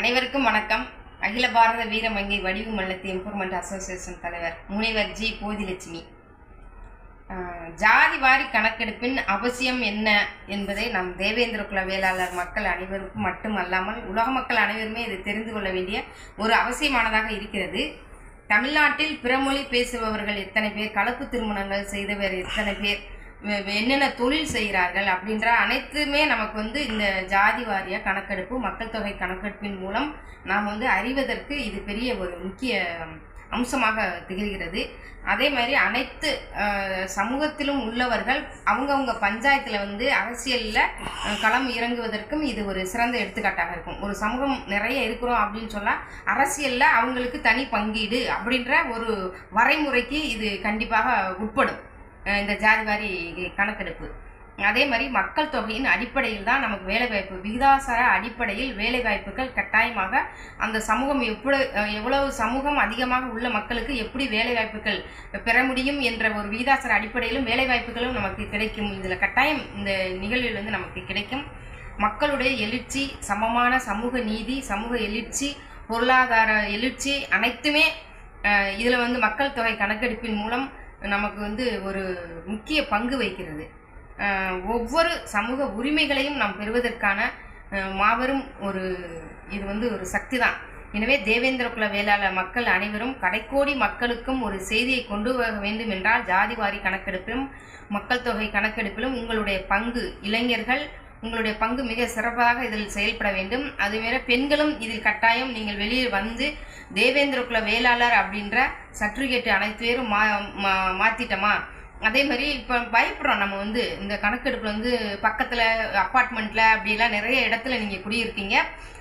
அனைவருக்கும் வணக்கம். அகில பாரத வீர வங்கி வடிவு மல்லத்து இம்ப்ரூவ்மெண்ட் அசோசியேஷன் தலைவர் முனைவர் ஜி போதிலட்சுமி. ஜாதி வாரி கணக்கெடுப்பின் அவசியம் என்ன என்பதை நம் தேவேந்திர குல வேளாளர் மக்கள் அனைவருக்கும் மட்டுமல்லாமல் உலக மக்கள் அனைவருமே இது தெரிந்து கொள்ள வேண்டிய ஒரு அவசியமானதாக இருக்கிறது. தமிழ்நாட்டில் பிறமொழி பேசுபவர்கள் எத்தனை பேர் கலப்பு திருமணங்கள் செய்தவர் எத்தனை பேர் என்னென்ன தொழில் செய்கிறார்கள் அப்படின்ற அனைத்துமே நமக்கு வந்து இந்த ஜாதி வாரிய கணக்கெடுப்பு மக்கள் தொகை கணக்கெடுப்பின் மூலம் நாம் வந்து அறிவதற்கு இது பெரிய ஒரு முக்கிய அம்சமாக திகழ்கிறது. அதே மாதிரி அனைத்து சமூகத்திலும் உள்ளவர்கள் அவங்கவுங்க பஞ்சாயத்தில் வந்து அரசியலில் களம் இறங்குவதற்கும் இது ஒரு சிறந்த எடுத்துக்காட்டாக இருக்கும். ஒரு சமூகம் நிறைய இருக்கிறோம் அப்படின்னு சொன்னால் அரசியலில் அவங்களுக்கு தனி பங்கீடு அப்படின்ற ஒரு வரைமுறைக்கு இது கண்டிப்பாக உட்படும். இந்த இந்த ஜாதிவாரி கணக்கெடுப்பு. அதே மாதிரி மக்கள் தொகையின் அடிப்படையில் தான் நமக்கு வேலைவாய்ப்பு விகிதாசார அடிப்படையில் வேலைவாய்ப்புகள் கட்டாயமாக அந்த சமூகம் எவ்வளவு எவ்வளவு சமூகம் அதிகமாக உள்ள மக்களுக்கு எப்படி வேலைவாய்ப்புகள் பெற முடியும் என்ற ஒரு விகிதாசார அடிப்படையிலும் வேலைவாய்ப்புகளும் நமக்கு கிடைக்கும். இதில் கட்டாயம் இந்த நிகழ்வில் வந்து நமக்கு கிடைக்கும். மக்களுடைய எழுச்சி சமமான சமூக நீதி சமூக எழுச்சி பொருளாதார எழுச்சி அனைத்துமே இதில் வந்து மக்கள் தொகை கணக்கெடுப்பின் மூலம் நமக்கு வந்து ஒரு முக்கிய பங்கு வகிக்கிறது. ஒவ்வொரு சமூக உரிமைகளையும் நாம் பெறுவதற்கான மாபெரும் ஒரு இது வந்து ஒரு சக்தி தான். எனவே தேவேந்திர குல வேளாளர் மக்கள் அனைவரும் கடைக்கோடி மக்களுக்கும் ஒரு செய்தியை கொண்டு வர வேண்டும் என்றால் ஜாதிவாரி கணக்கெடுப்பிலும் மக்கள் தொகை கணக்கெடுப்பிலும் உங்களுடைய பங்கு இளைஞர்கள் உங்களுடைய பங்கு மிக சிறப்பாக இதில் செயல்பட வேண்டும். அதுமாரி பெண்களும் இதில் கட்டாயம் நீங்கள் வெளியே வந்து தேவேந்திர குல வேளாளர் அப்படின்ற சர்டிஃபிகேட் அனைத்து பேரும் மா மா மாற்றிட்டோமா அதே மாதிரி இப்போ பயப்படுறோம். நம்ம வந்து இந்த கணக்கெடுப்பில் வந்து பக்கத்தில் அப்பார்ட்மெண்ட்டில் அப்படிலாம் நிறைய இடத்துல நீங்கள் குடியிருக்கீங்க.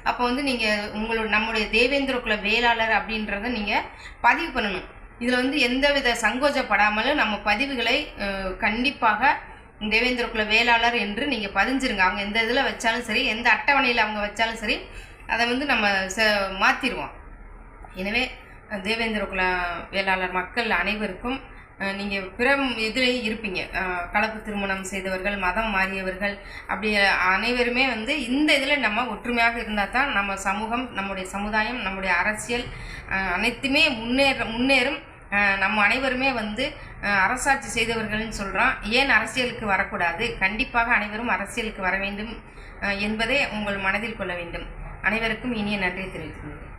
அப்போ வந்து நீங்கள் உங்களோட நம்முடைய தேவேந்திர குல வேளாளர் அப்படின்றத நீங்கள் பதிவு பண்ணணும். இதில் வந்து எந்தவித சங்கோஜப்படாமலும் நம்ம பதிவுகளை கண்டிப்பாக தேவேந்திர குல வேளாளர் என்று நீங்கள் பதிஞ்சிருங்க. அவங்க எந்த இதில் வச்சாலும் சரி எந்த அட்டவணையில் அவங்க வச்சாலும் சரி அதை வந்து நம்ம ச மாற்றிடுவோம் எனவே தேவேந்திர குல வேளாளர் மக்கள் அனைவருக்கும் நீங்கள் பிற இதுலேயும் இருப்பீங்க. கலப்பு திருமணம் செய்தவர்கள் மதம் மாறியவர்கள் அப்படி அனைவருமே வந்து இந்த இதில் நம்ம ஒற்றுமையாக இருந்தால் தான் நம்ம சமூகம் நம்முடைய சமுதாயம் நம்முடைய அரசியல் அனைத்துமே முன்னேற முன்னேறும். நம்ம அனைவருமே வந்து அரசாட்சி செய்தவர்கள்னு சொல்கிறோம் ஏன் அரசியலுக்கு வரக்கூடாது? கண்டிப்பாக அனைவரும் அரசியலுக்கு வர வேண்டும் என்பதை உங்கள் மனதில் கொள்ள வேண்டும். அனைவருக்கும் இனிய நன்றி தெரிவித்துள்ளேன்